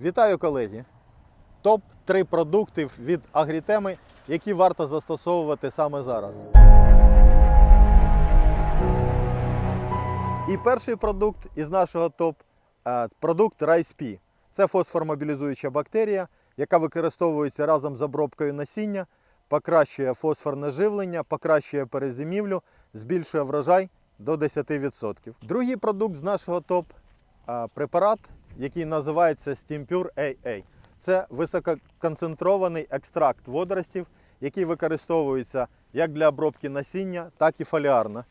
Вітаю, колеги! Топ-3 продуктів від агрітеми, які варто застосовувати саме зараз. І перший продукт із нашого топ е, продукт RISE-P. Це фосформобілізуюча бактерія, яка використовується разом з обробкою насіння, покращує фосфорне живлення, покращує перезимівлю, збільшує врожай до 10%. Другий продукт з нашого топ препарат, який називається Stimpure AA. Це висококонцентрований екстракт водоростів, який використовується як для обробки насіння, так і фоліарно.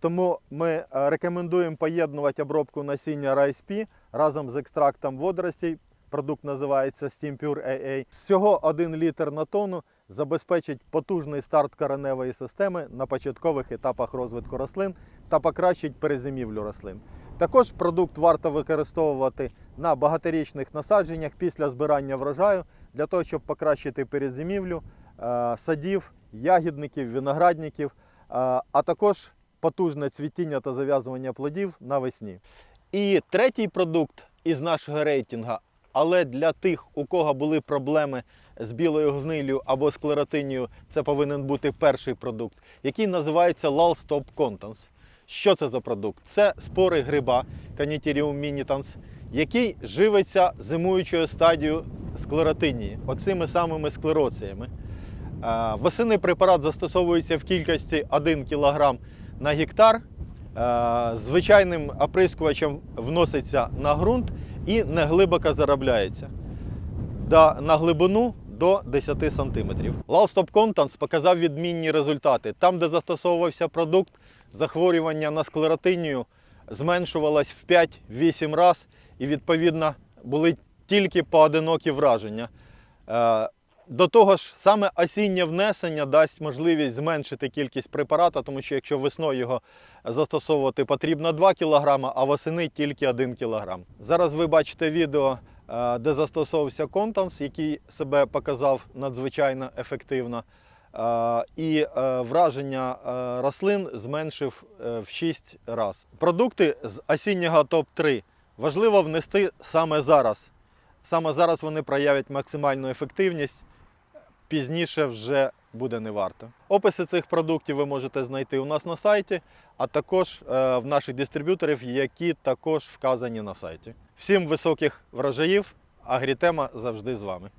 Тому ми е, рекомендуємо поєднувати обробку насіння RISE-P разом з екстрактом водоростей. Продукт називається Stimpure AA. Всього 1 літр на тонну забезпечить потужний старт кореневої системи на початкових етапах розвитку рослин та покращить перезимівлю рослин. Також продукт варто використовувати на багаторічних насадженнях після збирання врожаю для того, щоб покращити перезимівлю е, садів, ягідників, виноградників, е, а також потужне цвітіння та зав'язування плодів навесні. І третій продукт із нашого рейтингу, але для тих, у кого були проблеми з білою гнилю або склеротинією, це повинен бути перший продукт, який називається Lal Stop Contents. Що це за продукт? Це спори гриба Caniterium minitans, який живиться зимуючою стадією склеротинії, оцими самими склероціями. Е, Восени препарат застосовується в кількості 1 кг на гектар. Е, Звичайним оприскувачем вноситься на ґрунт і неглибоко заробляється на глибину до 10 см. Lal Contents показав відмінні результати. Там, де застосовувався продукт, захворювання на склеротинію зменшувалось в 5-8 разів і відповідно були тільки поодинокі враження. Е, До того ж, саме осіннє внесення дасть можливість зменшити кількість препарата, тому що якщо весною його застосовувати потрібно 2 кг, а восени тільки 1 кг. Зараз ви бачите відео, де застосовувався контанс, який себе показав надзвичайно ефективно. Е, І е, враження е, рослин зменшив е, в 6 разів. Продукти з осіннього топ-3 важливо внести саме зараз. Саме зараз вони проявлять максимальну ефективність пізніше вже буде не варто. Описи цих продуктів ви можете знайти у нас на сайті, а також е, в наших дистриб'юторів, які також вказані на сайті. Всім високих врожаїв, агрітема завжди з вами.